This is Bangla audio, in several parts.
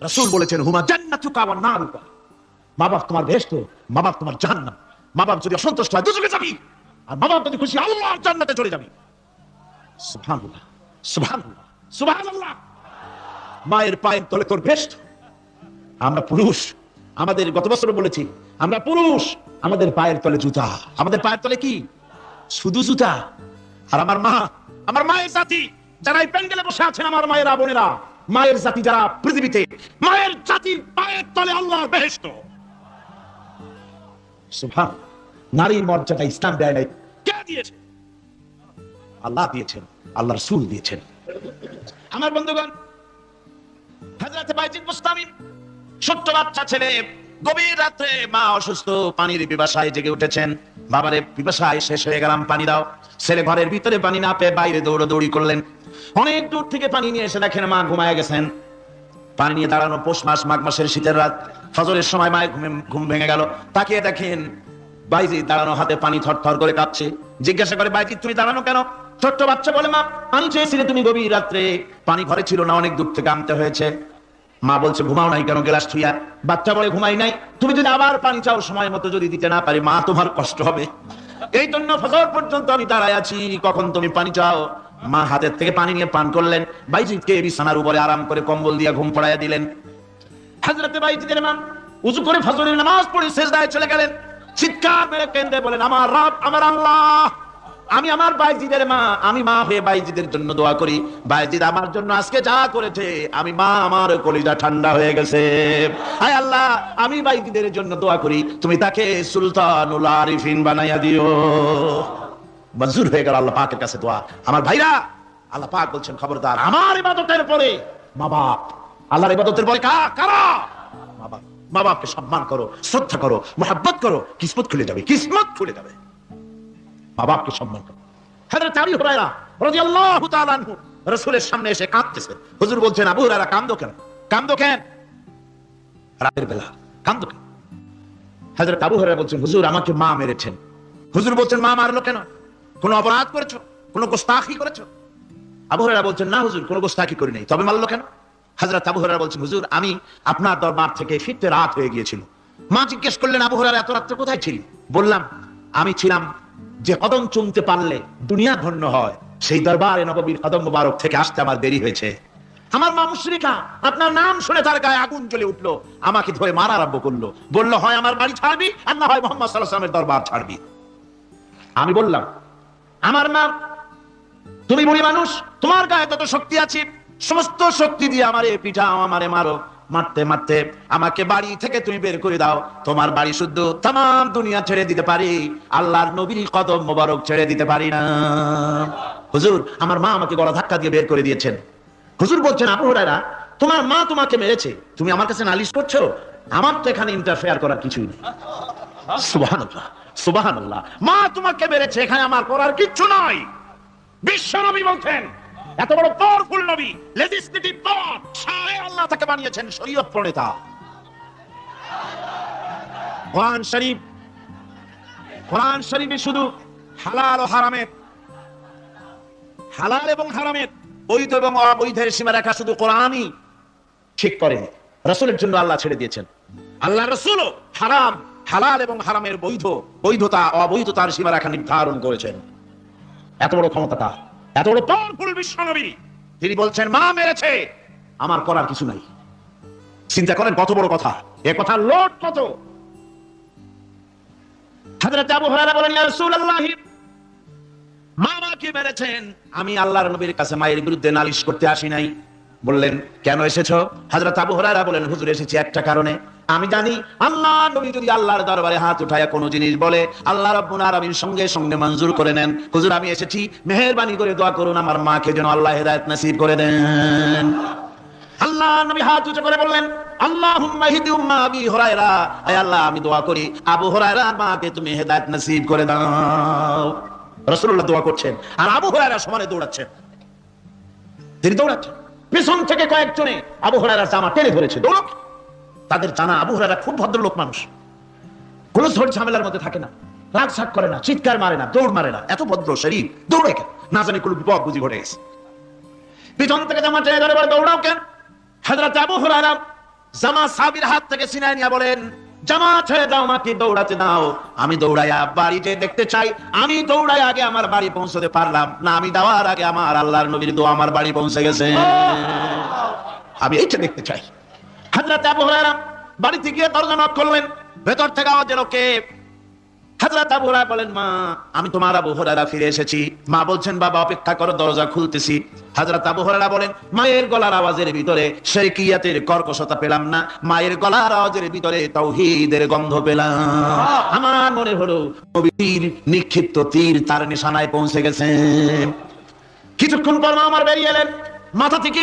রাসূল বলেছেন, হুমা জান্নাতুকা ওয়া নারুকা। মা বাপ তোমার বেহেশত, মা বাপ তোমার জাহান্নাম। মা বাপ যদি অসন্তুষ্ট হয় দুজকে যাবি। আর মা বাপ যদি খুশি আল্লাহর জান্নাতে চলে যাবি। সুবহানাল্লাহ সুবহানাল্লাহ সুবহানাল্লাহ। মায়ের পায়ের তলে তোর বেহেশত। আমরা পুরুষ। আমাদের গত বছর বলেছি, আমরা পুরুষ। আমাদের পায়ের তলে জুতা। আমাদের পায়ের তলে কি? শুধু জুতা। আর আমার মা, আমার মায়ের জাতি, যারা এই প্যান্ডেলে বসে আছেন, আমার মায়ের, বোনেরা মায়ের জাতি যারা পৃথিবীতে, মায়ের জাতির পায়ের তলে আল্লাহর বেহেশত। সুবহান, নারীর মর্যাদা ইসলাম দেয় নাই। কে দিয়েছে? আল্লাহ দিয়েছেন, আল্লাহ রসুল দিয়েছেন। আমার বন্ধুগণ হাজরাতে বাইজিদ মুস্তামিন ছোট্ট বাচ্চা ছেলে, গভীর রাত্রে মা অসুস্থ, পানির পিপাসায় জেগে উঠেছেন। বাবারে, পিপাসায় শেষ হয়ে গেলাম, পানি দাও। ছেলে ঘরের ভিতরে পানি না পেয়ে বাইরে দৌড়াদৌড়ি করলেন। অনেক দূর থেকে পানি নিয়ে এসে দেখেন মা ঘুমায় গেছেন। পানি নিয়ে দাঁড়ানো পৌষ মাস, মাঘ মাসের শীতের রাত। ফজরের সময় মায়ের ঘুমে ঘুম ভেঙে গেল। তাকিয়ে দেখেন বাইজি দাঁড়ানো হাতে পানি থরথর করে কাঁপছে। জিজ্ঞাসা করে, বাইজি, তুমি দাঁড়ানো কেন? ছোট্ট বাচ্চা বলে, মা, পানি চেয়েছিলে তুমি গভীর রাত্রে। পানি ঘরে ছিল না, অনেক দূর থেকে আনতে হয়েছে। মা বলছে, ঘুমাও নাই কেন, গেলাস থুইয়া বাচ্চা বলে, ঘুমাই নাই। তুমি যদি আবার পানি চাও, সময় মতো যদি দিতে না পারি, মা, তোমার কষ্ট হবে। এই জন্য ফজর পর্যন্ত আমি দাঁড়ায় আছি। কখন তুমি পানি চাও? মা হাতের থেকে পানি নিয়ে পান করলেন। বাইজিৎকে বিছানার উপরে আরাম করে কম্বল দিয়ে ঘুম পড়াইয়া দিলেন। হাজরতে বাইজিদের ইমাম উজু করে ফজরের নামাজ পড়ে সেজদায় চলে গেলেন। চিৎকার মেরে কেন্দ্রে বলেন, আমার রব, আমার আল্লাহ। আমি আমার বাইজিদের মা, আমি মা হয়ে বাইজিদের জন্য দোয়া করি। বাইজিদ আমার জন্য আজকে যা করেছে, আমি মা আমার কলিজা ঠান্ডা হয়ে গেছে। আয় আল্লাহ, আমি বাইজিদের জন্য দোয়া করি। তুমি তাকে সুলতানুল আরিফিন বানাইয়া দিও। মঞ্জুর হয়ে গেল আল্লাহ পাকের কাছে দোয়া। আমার ভাইরা, আল্লাহ পাক বলছেন, খবরদার, আমার ইবাদতের পরে মা বাপ, আল্লাহর ইবাদতের পরে কা, কারা? মা বাপ, মা বাপকে সম্মান করো, শ্রদ্ধা করো, মোহাব্বত করো, কিসমত খুলে যাবে, কিসমত খুলে যাবে। মা বাপকে সম্মান করো। হযরত আবু হুরায়রা রাদিয়াল্লাহু তাআলা আনহু রাসূলের সামনে এসে কাঁদতেছে। হুজুর বলছেন, আবু হুরায়রা, কান্দো কেন? কান্দো কেন? রাতের বেলা, কান্দো কেন? হযরত আবু হুরায়রা বলছেন, হুজুর, আমাকে মা মেরেছেন। হুজুর বলছেন, মা মারলো কেন? কোনো অপরাধ করেছ? কোনো গোস্তাখি করেছ? আবু হুরায়রা বলছেন, না হুজুর, কোনো গোস্তাখি করি নাই তবে মারলো কেন? হযরত আবু হুরায়রা বলছেন, হুজুর, আমি আপনার দরবার থেকে ফিরতে রাত হয়ে গিয়েছিল। মা জিজ্ঞেস করলেন, আবু হুরায়রা, এত রাত্রে কোথায় ছিলি? বললাম, আমি ছিলাম যে কদম চুমতে পারলে দুনিয়া ধন্য হয়। সেই দরবারে নববীর কদম মুবারক থেকে আসতে আমার দেরি হয়েছে। আমার মা মুশরিকা, আপনার নাম শুনে তার গায়ে আগুন জ্বলে উঠল, আমাকে ধরে মারা আরম্ভ করল। বলল, হয় আমার বাড়ি ছাড়বি আর না হয় মোহাম্মদ সাল্লাহ দরবার ছাড়বি। আমি বললাম আমার মা, তুমি বুড়ি মানুষ, তোমার গায়ে তত শক্তি আছে, সমস্ত শক্তি দিয়ে আমারে পিঠাও আমারে মারো। মারতে মারতে আমাকে বাড়ি থেকে তুমি বের করে দাও। তোমার বাড়ি শুদ্ধ তাম দুনিয়া ছেড়ে দিতে পারি, আল্লাহর নবীর কদম মোবারক ছেড়ে দিতে পারি না। হুজুর, আমার মা আমাকে গলা ধাক্কা দিয়ে বের করে দিয়েছেন। হুজুর বলছেন হুরায়রা, তোমার মা তোমাকে মেরেছে, তুমি আমার কাছে নালিশ করছ? আমার তো এখানে ইন্টারফেয়ার করার কিছুই নেই। মা তোমাকে মেরেছে, এখানে আমার করার কিচ্ছু বিশ্ব নবী বলছেন, এত বড় নবী আল্লাহ তাকে বানিয়েছেন প্রণেতা। কোরআন শরীফ, কোরআন শরীফে শুধু হালাল ও হারামের, হালাল এবং হারামের, বৈধ এবং অবৈধের সীমারেখা শুধু কোরআনই ঠিক করেন। রসুলের জন্য আল্লাহ ছেড়ে দিয়েছেন। আল্লাহ রসুলও হারাম। হালাল এবং হারামের বৈধ, বৈধতা, অবৈধতার সীমারেখা নির্ধারণ করেছেন। এত বড় ক্ষমতা এত বড় পাওয়ারফুল বিশ্বনবী। তিনি বলছেন, মা মেরেছে। আমার করার কিছু নাই। চিন্তা করেন কত বড় কথা। এ কথা লোট কত? হযরত আবু হুরায়রা বলেন, ইয়া রাসূলুল্লাহ, মা মাকে মেরেছেন? আমি আল্লাহর নবীর কাছে মায়ের বিরুদ্ধে নালিশ করতে আসি নাই। বললেন, কেন এসেছ? হযরত আবু হুরায়রা বলেন, হুজুর, এসেছি একটা কারণে। আমি জানি, আল্লাহ নবী যদি আল্লাহর দরবারে হাত উঠায়া কোনো জিনিস বলে, আল্লাহ রাব্বুল আলামিন সঙ্গে সঙ্গে মঞ্জুর করে নেন। হুজুর, আমি এসেছি, মেহেরবানি করে দোয়া করুন আমার মাকে যেন আল্লাহ হেদায়েত নসিব করে দেন। আল্লাহ নবী হাত উঁচু করে বললেন, আল্লাহুম্মা হিদি উম্মা আবি হুরায়রা। আয় আল্লাহ, আমি দোয়া করি, আবু হুরায়রা মাকে তুমি হেদায়েত নসিব করে দাও। রাসূলুল্লাহ দোয়া করছেন, আর আবু হুরায়রা সমানে দৌড়াচ্ছেন তিনি দৌড়াচ্ছেন। পিছন থেকে কয়েকজনে আবু হুরায়রার জামা টেনে ধরেছে। দৌড়ক। তাদের জানা আবু হুরায়রা খুব ভদ্রলোক মানুষ। কোন ঝোট ঝামেলার মধ্যে থাকে না। রাগ ছাগ করে না, চিৎকার মারে না, দৌড় মারে না। এত ভদ্র শরীর, দৌড়ে কেন? না জানি কোনো বিপদ বুঝি ঘটে গেছে। পিছন থেকে জামা টেনে ধরে দৌড়াও কেন? হাজরত আবু জামা সাবির হাত থেকে সিনাই নিয়ে বলেন জামা ছেড়ে দাও আমাকে, দৌড়াতে দাও। আমি দৌড়াইয়া বাড়িতে দেখতে চাই, আমি দৌড়াই আগে আমার বাড়ি পৌঁছতে পারলাম না, আমি দেওয়ার আগে আমার আল্লাহর নবীর দোয়া আমার বাড়ি পৌঁছে গেছে। আমি এইটা দেখতে চাই। হাজরাতে আবু হুরায়রা বাড়িতে গিয়ে দরজা নক করলেন। ভেতর থেকে আওয়াজ এলো কে? হাজরাত আবু হুরায়রা বলেন মা আমি তোমার আবু হুরায়রা ফিরে এসেছি। মা বলছেন বাবা অপেক্ষা করো দরজা খুলতেছি। হাজরাত আবু হুরায়রা বলেন মায়ের গলার আওয়াজের ভিতরে শিরকিয়াতের কর্কশতা পেলাম না। মায়ের গলার আওয়াজের ভিতরে তাওহীদের গন্ধ পেলাম। আমার মনে হলো নবীর নিক্ষিপ্ত তীর তার নিশানায় পৌঁছে গেছে। কিছুক্ষণ পর মা আমার বেরিয়ে এলেন। মাথা থেকে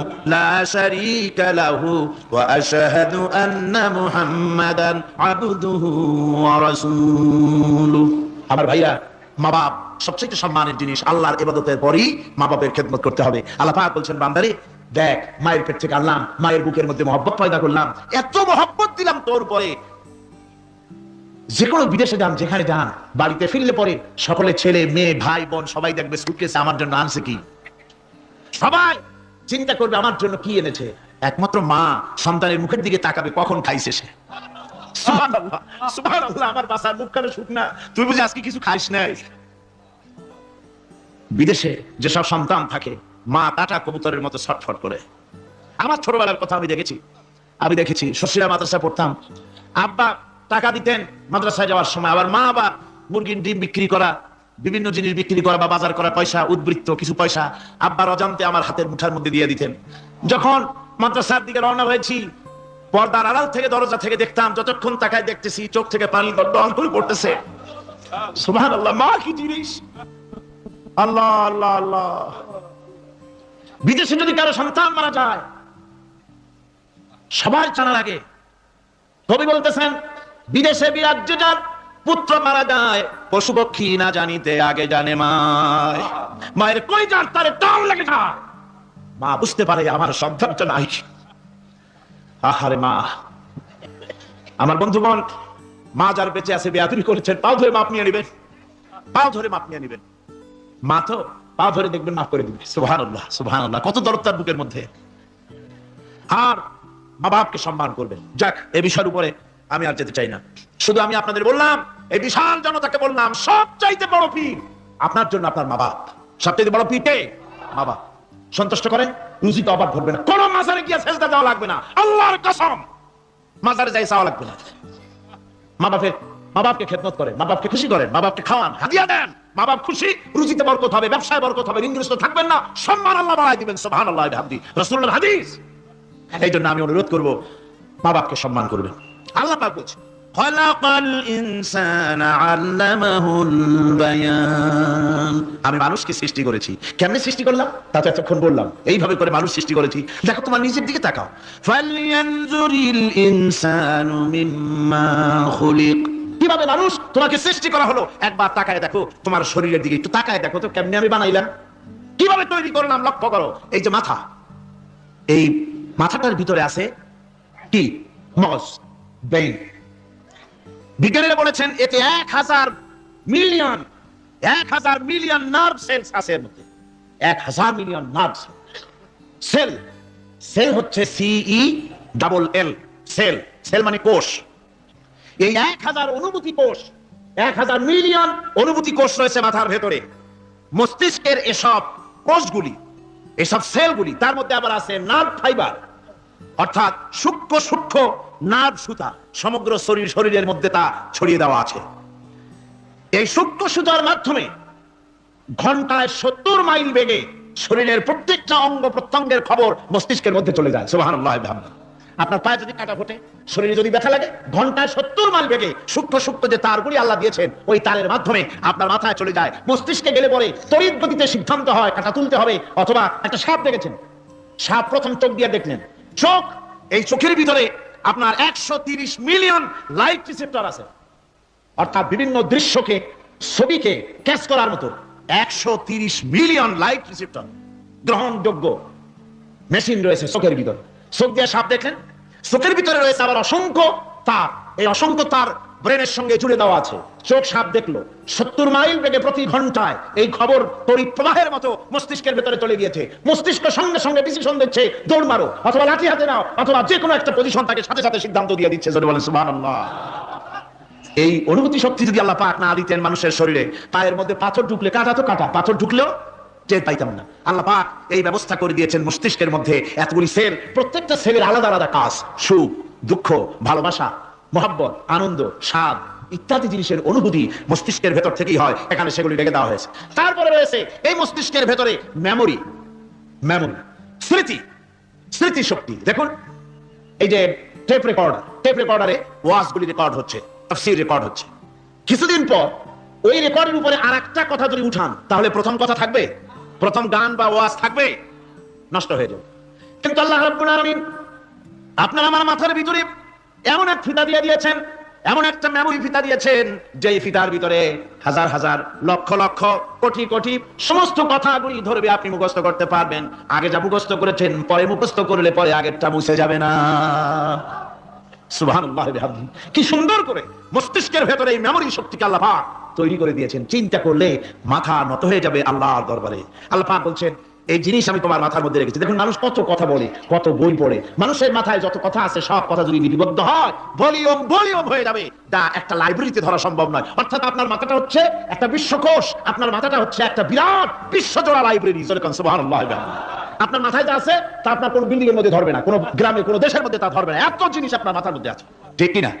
মুহাম্মাদান আবদুহু ওয়া রাসূলুহু। আমার ভাইরা মা বাপ সবচেয়ে সম্মানের জিনিস আল্লাহর ইবাদতের পরই মা বাপের খেদমত করতে হবে। আল্লাহ বলছেন, বান্দারে, দেখ, মায়ের পেট থেকে আনলাম, মায়ের বুকের মধ্যে মহব্বত পয়দা করলাম, এত মহব্বত দিলাম তোর পরে। যে কোনো বিদেশে যান, যেখানে যান, বাড়িতে ফিরলে পরে সকলে ছেলে, মেয়ে, ভাই, বোন সবাই দেখবে সুটকেসে আমার জন্য আনছে কি? সবাই! চিন্তা করবে আমার জন্য কি এনেছে? একমাত্র মা সন্তানের মুখের দিকে তাকাবে, কখন খাইছে সে? আমার বাসার শুকনা। আজকে কিছু খাইস নাই? বিদেশে যেসব সন্তান থাকে, মা কাটা কবুতরের মতো ছটফট করে। আমার ছোটবেলার কথা আমি দেখেছি। আমি দেখেছি শশীরা মাদ্রাসায় পড়তাম। আব্বা টাকা দিতেন মাদ্রাসায় যাওয়ার সময়। আবার মা আবার মুরগির ডিম বিক্রি করা বিভিন্ন জিনিস বিক্রি করা বা বাজার করা পয়সা, উদ্বৃত্ত কিছু পয়সা আব্বার অজান্তে আমার হাতের মুঠার মধ্যে দিয়ে দিতেন। যখন মাদ্রাসার দিকে রওনা হয়েছি, পর্দার আড়াল থেকে দরজা থেকে দেখতাম, যতক্ষণ তাকায় দেখতেছি চোখ থেকে পানি দল করে পড়তেছে। সুবহান আল্লাহ মা, কি জিনিস? আল্লাহ আল্লাহ আল্লাহ। বিদেশে যদি কারও সন্তান মারা যায় সবার জানা লাগে কবি বলতেছেন, বিদেশে বিরাজ্য যার পুত্র মারা যায়, পশু পক্ষী না জানিতে আগে জানে মায়। মায়ের কই যার তারে টান লাগে না মা বুঝতে পারে আমার সন্তানটা নাই। আহারে মা। আমার বন্ধুগণ, মা যার বেঁচে আছে বেয়াদুরি করেছেন, পাও ধরে মাপ নিয়ে নেবেন। পাও ধরে মাপ নিয়ে নেবেন। মা তো পা ধরে দেখবেন মাফ করে দিবে। সুবহানাল্লাহ সুবহানাল্লাহ। কত দরদ তার বুকের মধ্যে। আর মা বাপকে সম্মান করবেন। যাক, এ বিষয়ের উপরে আমি আর যেতে চাই না। শুধু আমি আপনাদের বললাম, এই বিশাল জনতাকে বললাম সব চাইতে বড় পীর আপনার জন্য আপনার মা বাপ। সবচাইতে বড় কে? মা বাপ। সন্তুষ্ট করেন, রুজিতে অবাক ঘটবে না। কোন মাজারে গিয়ে সেজদা দেওয়া লাগবে না। আল্লাহর কসম, মাজারে যাই চাওয়া লাগবে না। মা বাপের, মা বাপকে খেদমত করেন, মা বাপকে খুশি করেন, মা বাপকে খাওয়ান, হাদিয়া দেন। মা বাপ খুশি, রুজিতে বরকত হবে, ব্যবসায় বরকত হবে, ঋণগ্রস্ত থাকবেন না। সম্মান আল্লাহ বাড়াই দিবেন, সুবহানাল্লাহ, বিহামদি। রাসূলুল্লাহর হাদিস। এই জন্য আমি অনুরোধ করব, মা বাপকে সম্মান করবেন। আল্লাহ পাক বলছে আমি মানুষকে সৃষ্টি করেছি। কেমনে সৃষ্টি করলাম? তা তো এতক্ষণ বললাম, এইভাবে করে মানুষ সৃষ্টি করেছি। দেখো, তোমার নিজের দিকে তাকাও। কীভাবে মানুষ তোমাকে সৃষ্টি করা হলো? একবার তাকায় দেখো, তোমার শরীরের দিকে একটু তাকায় দেখো তো, কেমনে আমি বানাইলাম? কীভাবে তৈরি করলাম? লক্ষ্য করো, এই যে মাথা, এই মাথাটার ভিতরে আছে কি? মগজ। বিজ্ঞানীরা বলেছেন, এতে এক হাজার মিলিয়ন, এক হাজার মিলিয়ন নার্ভ সেলস আছে এর মধ্যে। এক হাজার মিলিয়ন নার্ভ সেল সেল হচ্ছে সিই ডাবল এল সেল সেল মানে কোষ। এই এক হাজার অনুভূতি কোষ, এক হাজার মিলিয়ন অনুভূতি কোষ রয়েছে মাথার ভেতরে। মস্তিষ্কের এসব কোষগুলি, এসব সেলগুলি তার মধ্যে আবার আছে নার্ভ ফাইবার অর্থাৎ সূক্ষ্ম সূক্ষ্ম নার্ভ সুতা, সমগ্র শরীর শরীরের মধ্যে তা ছড়িয়ে দেওয়া আছে। এই সূক্ষ্ম সুতার মাধ্যমে ঘন্টায় সত্তর মাইল বেগে শরীরের প্রত্যেকটা অঙ্গ প্রত্যঙ্গের খবর মস্তিষ্কের মধ্যে চলে যায়। বিহামদিহি। আপনার পায়ে যদি কাটা ফোটে, শরীরে যদি ব্যথা লাগে, ঘন্টায় সত্তর মাইল বেগে সূক্ষ্ম সূক্ষ্ম যে তারগুলি আল্লাহ দিয়েছেন, ওই তারের মাধ্যমে আপনার মাথায় চলে যায়। মস্তিষ্কে গেলে পরে তড়িৎ গতিতে সিদ্ধান্ত হয়, কাটা তুলতে হবে, অথবা একটা সাপ দেখেছেন? সাপ প্রথম চোখ দিয়ে দেখলেন। চোখ এই চোখের ভিতরে আপনার একশো মিলিয়ন লাইট রিসেপ্টর আছে। অর্থাৎ বিভিন্ন দৃশ্যকে, ছবিকে ক্যাচ করার মতো একশো মিলিয়ন লাইট রিসেপ্টর গ্রহণযোগ্য মেশিন রয়েছে চোখের ভিতরে। চোখ দিয়ে সাপ দেখলেন। চোখের ভিতরে রয়েছে আবার অসংখ্য তার। এই অসংখ্য তার ব্রেনের সঙ্গে জুড়ে দেওয়া আছে। চোখ সাপ দেখল। সত্তর মাইল বেগে প্রতি ঘন্টায় এই খবর তড়িৎ প্রবাহের মতো মস্তিষ্কের ভেতরে চলে গিয়েছে। মস্তিষ্ক সঙ্গে সঙ্গে ডিসিশন দিচ্ছে, দৌড় মারো, অথবা লাঠি হাতে নাও, অথবা যে কোনো একটা পজিশন তাকে সাথে সাথে সিদ্ধান্ত দিয়ে দিচ্ছে। বলেন, সুবহানাল্লাহ। এই অনুভূতি শক্তি যদি আল্লাহ পাক না দিতেন মানুষের শরীরে, পায়ের মধ্যে পাথর ঢুকলে কাটা তো কাটা, পাথর ঢুকলেও টের পাইতাম না। আল্লাহ পাক এই ব্যবস্থা করে দিয়েছেন মস্তিষ্কের মধ্যে এতগুলি সেল, প্রত্যেকটা সেলের আলাদা আলাদা কাজ, সুখ, দুঃখ, ভালোবাসা। মহাব্বত, আনন্দ, স্বাদ ইত্যাদি জিনিসের অনুভূতি মস্তিষ্কের ভেতর থেকেই হয়। এখানে সেগুলি রেখে দেওয়া হয়েছে। তারপরে রয়েছে এই মস্তিষ্কের ভেতরে মেমোরি মেমোরি স্মৃতি স্মৃতি শক্তি দেখুন, এই যে টেপ রেকর্ডার টেপ রেকর্ডারে ওয়াজগুলি রেকর্ড হচ্ছে, তাফসীর রেকর্ড হচ্ছে। কিছুদিন পর ওই রেকর্ডের উপরে আর একটা কথা যদি উঠান, তাহলে প্রথম কথা থাকবে? প্রথম গান বা ওয়াজ থাকবে? নষ্ট হয়ে যাবে। কিন্তু আল্লাহ রাব্বুল আলামিন আপনার আমার মাথার ভিতরে এমন এক ফিতা দিয়ে দিয়েছেন, এমন একটা মেমোরি ফিতা দিয়েছেন যে ফিতার ভিতরে হাজার হাজার, লক্ষ লক্ষ, কোটি কোটি সমস্ত কথাগুলি ধরবে আপনি মুখস্থ করতে পারবেন। আগে যা মুখস্থ করেছেন, পরে মুখস্থ করলে পরে আগেরটা মুছে যাবে না। কি সুন্দর করে মস্তিষ্কের ভেতরে এই মেমোরি শক্তিকে আল্লাহ তৈরি করে দিয়েছেন। চিন্তা করলে মাথা নত হয়ে যাবে আল্লাহর দরবারে। আল্লাহ বলছেন এই জিনিস আমি তোমার মাথার মধ্যে রেখেছি। দেখুন, মানুষ কত কথা বলে, কত বই পড়ে। মানুষের মাথায় যত কথা আছে, সব কথা যদি লিপিবদ্ধ হয়, ভলিউম ভলিউম হয়ে যাবে। তা একটা লাইব্রেরিতে ধরা সম্ভব নয়। অর্থাৎ আপনার মাথাটা হচ্ছে একটা বিশ্বকোষ, আপনার মাথাটা হচ্ছে একটা বিরাট বিশ্বজোড়া লাইব্রেরি। আপনার মাথায় যা আছে, তা আপনার কোন বিল্ডিং এর মধ্যে ধরবে না, কোন গ্রামে, কোন দেশের মধ্যে তা ধরবে না। এত জিনিস আপনার মাথার মধ্যে আছে। ঠিক কিনা?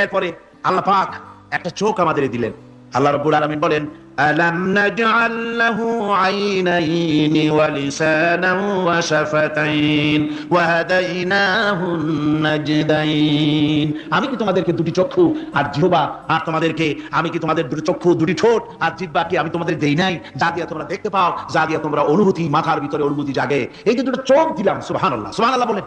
এরপরে আল্লাহ পাক একটা চোখ আমাদের দিলেন। আল্লাহ আলামিন বলেন, আলাম নাজআল লাহু ওয়া ওয়া শাফাতাইন ওয়া হাদাইনাহু নাজদাইন। আমি কি তোমাদেরকে দুটি চক্ষু আর জিহ্বা? আর তোমাদেরকে, আমি কি তোমাদের দুটি চক্ষু, দুটি ঠোঁট আর জিহ্বা কি আমি তোমাদের দেই নাই? যা দিয়ে তোমরা দেখতে পাও, যা দিয়ে তোমরা অনুভূতি, মাথার ভিতরে অনুভূতি জাগে। এই যে দুটো চোখ দিলাম, সুবহানাল্লাহ সুবহানাল্লাহ বলেন।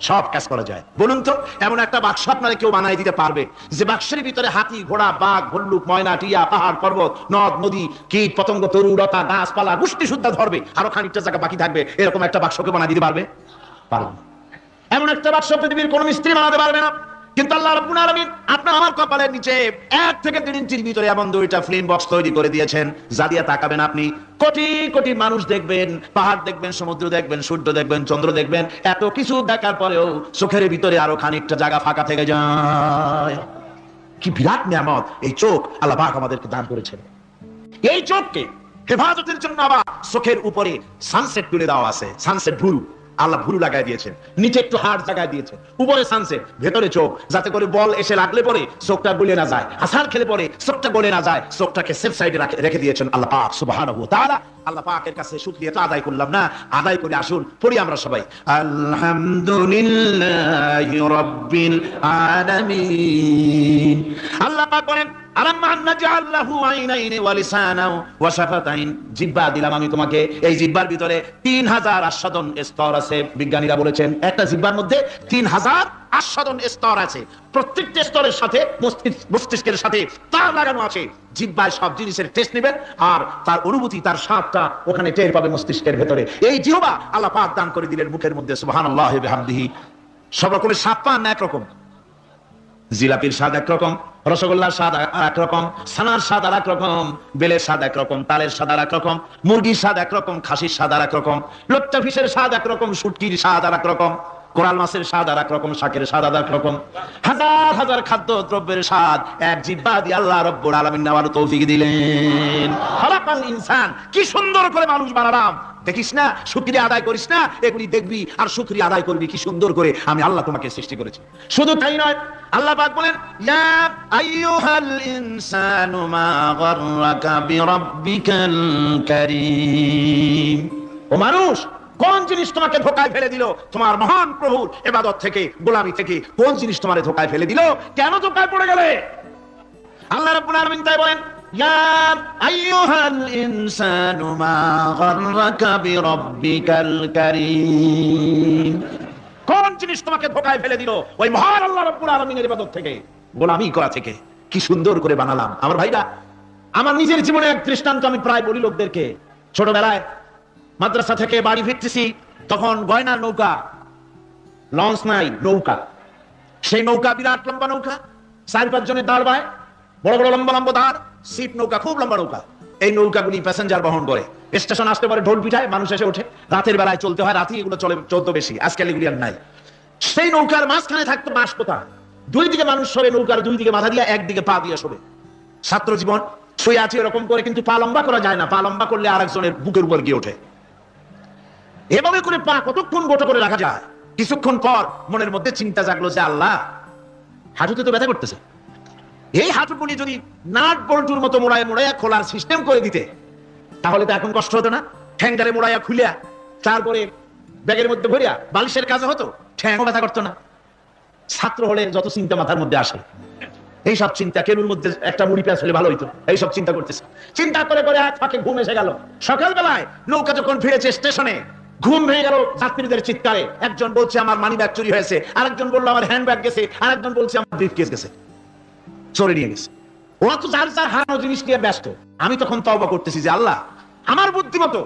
সব কাজ করা যায়। বলুন তো, এমন একটা বাক্স আপনারা কেউ বানাই দিতে পারবে? যে বাক্সের ভিতরে হাতি, ঘোড়া, বাঘ, ভল্লুক, ময়না, টিয়া, পাহাড়, পর্বত, নদ, নদী, কীট, পতঙ্গ, তরু, লতা, গাছপালা গুষ্টি শুদ্ধা ধরবে আরও খানিকটা জায়গা বাকি থাকবে। এরকম একটা বাক্সকে বানাই দিতে পারবে? পারবে এমন একটা বাক্স পৃথিবীর কোন মিস্ত্রি বানাতে পারবে না। কিন্তু আল্লাহ রাব্বুল আলামিন আপনার আমার কপালের নিচে এক থেকে তিন ইঞ্চির ভিতরে এমন দুইটা ফিল্ম বক্স তৈরি করে দিয়েছেন, যা দিয়ে তাকাবেন আপনি। কোটি কোটি মানুষ দেখবেন, পাহাড় দেখবেন, সমুদ্র দেখবেন, সূর্য দেখবেন, চন্দ্র দেখবেন, এত কিছু দেখার পরেও চোখের ভিতরে আরও খানিকটা জায়গা ফাঁকা থেকে যায়। কি বিরাট নিয়ামত, এই চোখ আল্লাহ পাক আমাদেরকে দান করেছেন। এই চোখকে হেফাজতের জন্য আবার চোখের উপরে সানসেট তুলে দেওয়া আছে সানসেট ভুরু আল্লাহ ভুরু লাগাই দিয়েছেন, নিচে একটু হাড় জাগায় দিয়েছে উপরে সানসে ভেতরে চোখ, যাতে করে বল এসে লাগলে পরে চোখটা গলে না যায় আসার খেলে পরে চোখটা গলে না যায়, চোখটাকে সেফ সাইডে রেখে দিয়েছেন আল্লাহ সুবাহ আল্লাহ পাকের কাছে শুকরিয়া তো আদায় করলাম না। আদায় করে আসুন পড়ি আমরা সবাই। আলহামদুলিল্লাহি রাব্বিল আলামিন। আল্লাহ পাক বলেন জিব্বা দিলাম আমি তোমাকে। এই জিব্বার ভিতরে তিন হাজার আস্বাদন স্তর আছে। বিজ্ঞানীরা বলেছেন একটা জিব্বার মধ্যে তিন হাজার আস্বাদন স্তর আছে। প্রত্যেকটা স্তরের সাথে মস্তিষ্কের সাথে তার লাগানো আছে। জিব্বায় সব জিনিসের টেস্ট নেবেন আর তার অনুভূতি, তার স্বাদটা ওখানে টের পাবে মস্তিষ্কের ভেতরে। এই জিহবা আল্লাহ পাক দান করে দিলেন মুখের মধ্যে, সুবহানাল্লাহি বিহামদিহি। সব রকমের স্বাদ পান একরকম জিলাপির স্বাদ একরকম রসগোল্লার স্বাদ আর একরকম সানার স্বাদ আর একরকম বেলের স্বাদ একরকম তালের স্বাদ আর একরকম মুরগির স্বাদ একরকম খাসির স্বাদ আর একরকম লোট্টা ফিসের স্বাদ একরকম শুটকির স্বাদ আর একরকম কোরাল মাছের স্বাদ আর এক রকম, শাকের স্বাদ আর এক রকম। হাজার হাজার খাদ্য দ্রব্যের স্বাদ, এক জিব্বা দিয়ে আল্লাহ রব্বুল আলামিন নেওয়ার তৌফিক দিলেন। খালাকাল ইনসান, কি সুন্দর করে মানুষ বানালাম। দেখিস না, শুকরিয়া আদায় করিস না, এগুলি দেখবি আর শুকরিয়া আদায় করবি, কি সুন্দর করে আমি আল্লাহ তোমাকে সৃষ্টি করেছি। শুধু তাই নয়, আল্লাহ পাক বলেন, ইয়া আইয়ুহাল ইনসানু মা গাররাকা বিরাব্বিকাল কারীম। ও মানুষ কোন জিনিস তোমাকে ধোকায় ফেলে দিল? তোমার মহান প্রভুর এবাদত থেকে, গোলামি থেকে কোন জিনিস তোমার ধোকায় ফেলে দিল? কেন ধোকায় পড়ে গেলে? আল্লাহ রাব্বুল আলামিন তাই বলেন কোন জিনিস তোমাকে ধোকায় ফেলে দিল? ওই মহান আল্লাহ রাব্বুল আলামিনের ইবাদত থেকে। গোলামি করা থেকে। কি সুন্দর করে বানালাম। আমার ভাইরা, আমার নিজের জীবনে এক দৃষ্টান্ত আমি প্রায় বলি লোকদেরকে। ছোটবেলায় মাদ্রাসা থেকে বাড়ি ফিরতেছি, তখন গয়নার নৌকা, লঞ্চ নাই, নৌকা। সেই নৌকা বিরাট লম্বা নৌকা, চার পাঁচ জনের দাঁড় বায়, বড় বড় লম্বা লম্বা দাঁড়, সিট নৌকা, খুব লম্বা নৌকা। এই নৌকাগুলি প্যাসেঞ্জার বহন করে। স্টেশন আসতে পারে ঢোল পিঠায়, মানুষ এসে ওঠে। রাতের বেলায় চলতে হয় রাতে এগুলো চলে, চলতে বেশি, আজকাল এগুলি আর নাই। সেই নৌকার মাঝখানে থাকতো কোথা দুই দিকে মানুষ সরে নৌকার দুই দিকে মাথা দিয়ে একদিকে পা দিয়ে সরে। ছাত্র জীবন, শুয়ে আছে এরকম করে, কিন্তু পা লম্বা করা যায় না। পা লম্বা করলে আরেকজনের বুকের উপর গিয়ে ওঠে। এভাবে করে পা কতক্ষণ গোটো করে রাখা যায়? কিছুক্ষণ পর মনের মধ্যে চিন্তা জাগলো যে আল্লাহ, হাঁটুতে তো ব্যথা করতেছে। এই হাঁটুকুনি যদি নাট বল্টুর মতো মোড়ায় মোড়াইয়া খোলার সিস্টেম করে দিতে, তাহলে তো এখন কষ্ট হতো না। ঠ্যাংটারে মোড়াইয়া খুলিয়া, তারপরে ব্যাগের মধ্যে ভরিয়া বালিশের কাজ হতো, ঠ্যাংও ব্যথা করতো না। ছাত্র হলে যত চিন্তা মাথার মধ্যে আসে, এইসব চিন্তা কেবুর মধ্যে একটা মুড়ি পেঁয়াজ হলে ভালো হইতো, এইসব চিন্তা করতেছে। চিন্তা করে করে এক ফাঁকে ঘুম এসে গেল। সকালবেলায় নৌকা যখন ফিরেছে স্টেশনে ঘুম ভেঙে গেল যাত্রীদের চিৎকারে। একজন বলছে, আমার মানি ব্যাগ চুরি হয়েছে। আরেকজন বলল, আমার হ্যান্ড ব্যাগ গেছে। আরেকজন বলছে, আমার ব্রিফ কেস গেছে। চলে নিয়ে গেছে। ওরা তো যার যার হারানো জিনিস নিয়ে ব্যস্ত। আমি তখন তওবা করতেছি যে, আল্লাহ, আমার বুদ্ধিমতো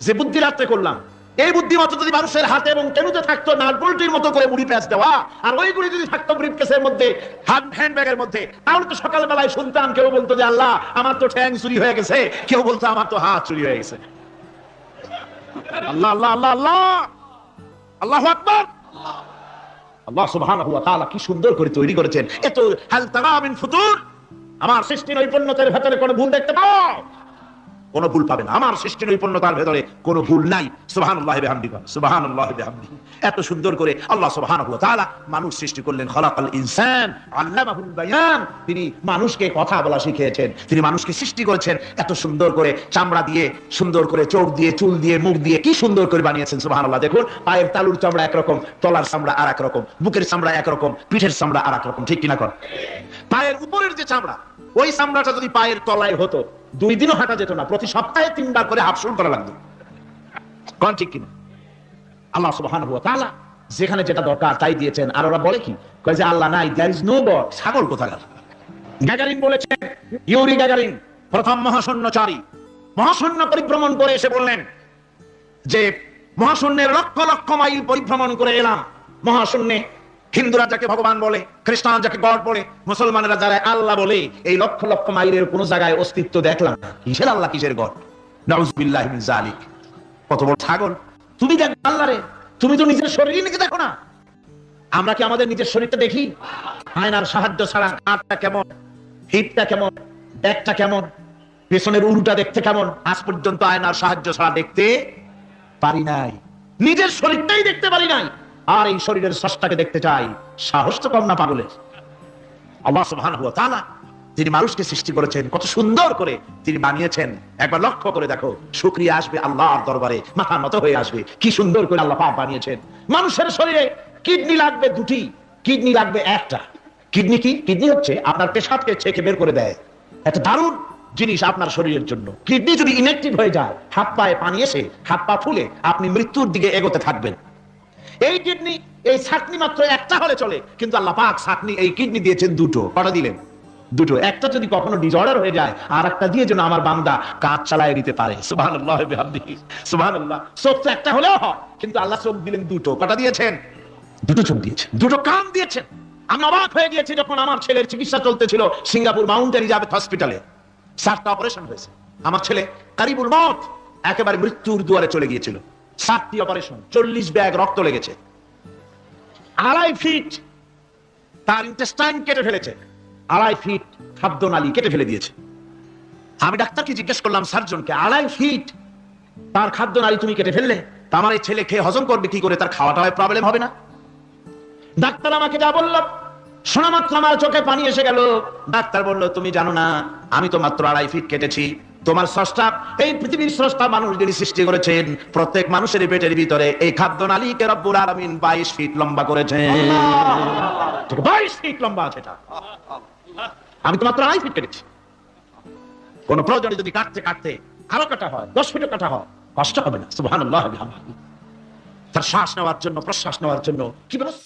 যে বুদ্ধি রাত্রে করলাম, এই বুদ্ধিমতো যদি মানুষের হাতে এবং কেনুতে থাকতো না পোল্ট্রির মতো করে মুড়ি পেঁয়াজ দেওয়া। আর ওইগুলি যদি থাকতো ব্রিফ কেসের মধ্যে হ্যান্ড ব্যাগের মধ্যে, তাহলে তো সকালবেলায় শুনতাম কেউ বলতো যে, আল্লাহ, আমার তো ঠ্যাং চুরি হয়ে গেছে। কেউ বলতো, আমার তো হাত চুরি হয়ে গেছে। আল্লাহ আল্লাহ আল্লাহ আল্লাহ। আল্লাহ আকবর। আল্লাহ সুবহানাহু ওয়া তাআলা কি সুন্দর করে তৈরি করেছেন। এত হাল তারা মিন ফুতুর। আমার সৃষ্টি নৈপুণ্যতার ভেতরে কোনো ভুল দেখতে পাও? কোনো ভুল পাবে না। আমার সৃষ্টি নৈপুণ্যতার ভেতরে কোনো ভুল নাই। সুবহানাল্লাহ বিহামদিহি সুবহানাল্লাহ বিহামদিহি। এত সুন্দর করে আল্লাহ সুবহানাহু ওয়া তাআলা মানুষ সৃষ্টি করলেন। খলাকাল ইনসান, আল্লামাহুল বায়ান। তিনি মানুষকে কথা বলা শিখিয়েছেন। তিনি মানুষকে সৃষ্টি করেছেন। এত সুন্দর করে চামড়া দিয়ে, সুন্দর করে চোখ দিয়ে, চুল দিয়ে, মুখ দিয়ে কি সুন্দর করে বানিয়েছেন সুবহানাল্লাহ। দেখুন, পায়ের তালুর চামড়া একরকম, তলার চামড়া আর এক রকম বুকের চামড়া একরকম, পিঠের চামড়া আর এক রকম ঠিক কিনা কর? পায়ের উপরের যে চামড়া, ওই চামড়াটা যদি পায়ের তলায় হতো দুই দিনও হাঁটা যেত না, প্রতি সপ্তাহে তিনবার করে হাফসুল করা লাগতো। কোন ঠিক কিনা? আল্লাহ সুবহানাহু ওয়া তাআলা যেখানে যেটা দরকার তাই দিয়েছেন। আর ওরা বলে কি? কয় যে, আল্লাহ নাই দেয়ার ইজ নো গড ছাগল কোথাকার? গ্যাগারিন বলেছেন ইউরি গ্যাগারিন প্রথম মহাশূন্যচারী মহাশূন্য পরিভ্রমণ করে এসে বললেন যে মহাশূন্যের লক্ষ লক্ষ মাইল পরিভ্রমণ করে এলাম। মহাশূন্যে হিন্দুরা যাকে ভগবান বলে, খ্রিস্টান যাকে গড বলে, মুসলমানেরা যারা আল্লাহ বলে, এই লক্ষ লক্ষ মাইলের কোন জায়গায় অস্তিত্ব দেখলাম কিসের আল্লাহ, কিসের গড? কত বড় ছাগল। তুমি দেখ আল্লাহ রে, তুমি তো নিজের শরীর নাকি দেখো না। আমরা কি আমাদের নিজের শরীরটা দেখি? আয়নার সাহায্য ছাড়া হাতটা কেমন হিটটা কেমন একটা কেমন, পেছনের উরুটা দেখতে কেমন, আজ পর্যন্ত আয়নার সাহায্য ছাড়া দেখতে পারি নাই। নিজের শরীরটাই দেখতে পারি নাই। আর এই শরীরের স্রষ্টাকে দেখতে চাই, সাহস তো কম না পাগলের। আল্লাহ সুবহানাহু ওয়া তাআলা তিনি মানুষকে সৃষ্টি করেছেন, কত সুন্দর করে তিনি বানিয়েছেন। একবার লক্ষ্য করে দেখো, শুকরিয়া আসবে আল্লাহর দরবারে, মাথা নত হয়ে আসবে। কি সুন্দর করে আল্লাহ পাক বানিয়েছেন। মানুষের শরীরে কিডনি লাগবে দুটি, কিডনি লাগবে একটা। কিডনি কি? কিডনি হচ্ছে আপনার পেশাবকে ছেঁকে বের করে দেয়। একটা দারুণ জিনিস আপনার শরীরের জন্য। কিডনি যদি ইনেকটিভ হয়ে যায়, হাত পায়ে পানি এসে, হাত পা ফুলে, আপনি মৃত্যুর দিকে এগোতে থাকবেন। এই কিডনি এই ছাকনি মাত্র একটা হলে চলে। কিন্তু আল্লাহ পাক ছাকনি, এই কিডনি দিয়েছেন দুটো। কটা দিলেন? দুটো। একটা যদি কখনো ডিসঅর্ডার হয়ে যায় আর একটা দিয়ে যেন আমার বান্দা কাজ চালায় দিতে পারে। বিহামদিহি। সুবহানাল্লাহ। চোখ তো একটা হলেও হয়, কিন্তু আল্লাহ চোখ দিলেন দুটো। কটা দিয়েছেন? দুটো চোখ দিয়েছেন। দুটো কান দিয়েছেন। আমি অবাক হয়ে গিয়েছি যখন আমার ছেলের চিকিৎসা চলতেছিল সিঙ্গাপুর মাউন্ট এলিজাবেথ হসপিটালে। সাতটা অপারেশন হয়েছে। আমার ছেলে কারিবুল মত একেবারে মৃত্যুর দুয়ারে চলে গিয়েছিল। সাতটি অপারেশন চল্লিশ ব্যাগ রক্ত লেগেছে। আড়াই ফিট তার ইন্টেস্টাইন কেটে ফেলেছে। আড়াই ফিট খাদ্য নালী কেটে ফেলে দিয়েছে। আমি ডাক্তারকে জিজ্ঞেস করলাম, সার্জনকে, আড়াই ফিট তার খাদ্য নালী তুমি কেটে ফেললে? তা আমার এই ছেলে খেয়ে হজম করবে, কি করে? তার খাওয়াটা প্রবলেম হবে না? ডাক্তার আমাকে যা বললাম শোনা মাত্র আমার চোখে পানি এসে গেল। ডাক্তার বলল, তুমি জানো না, আমি তো মাত্র আড়াই ফিট কেটেছি। তোমার স্রষ্টা এই পৃথিবীর স্রষ্টা মানুষ যিনি সৃষ্টি করেছেন প্রত্যেক মানুষের পেটের ভিতরে এই খাদ্য নালীকে রব্বুল আলামিন 22 ফিট লম্বা করেছেন। 22 ফিট লম্বা আছে এটা। আমি তো মাত্র আড়াই ফিট কেটেছি। কোন প্রয়োজনে যদি কাটতে কাটতে আরও কাটা হয় দশ ফিটও কাটা হয় কষ্ট হবে না। সুবহানাল্লাহ তার শ্বাস নেওয়ার জন্য প্রশ্বাস নেওয়ার জন্য কি ব্যবস্থা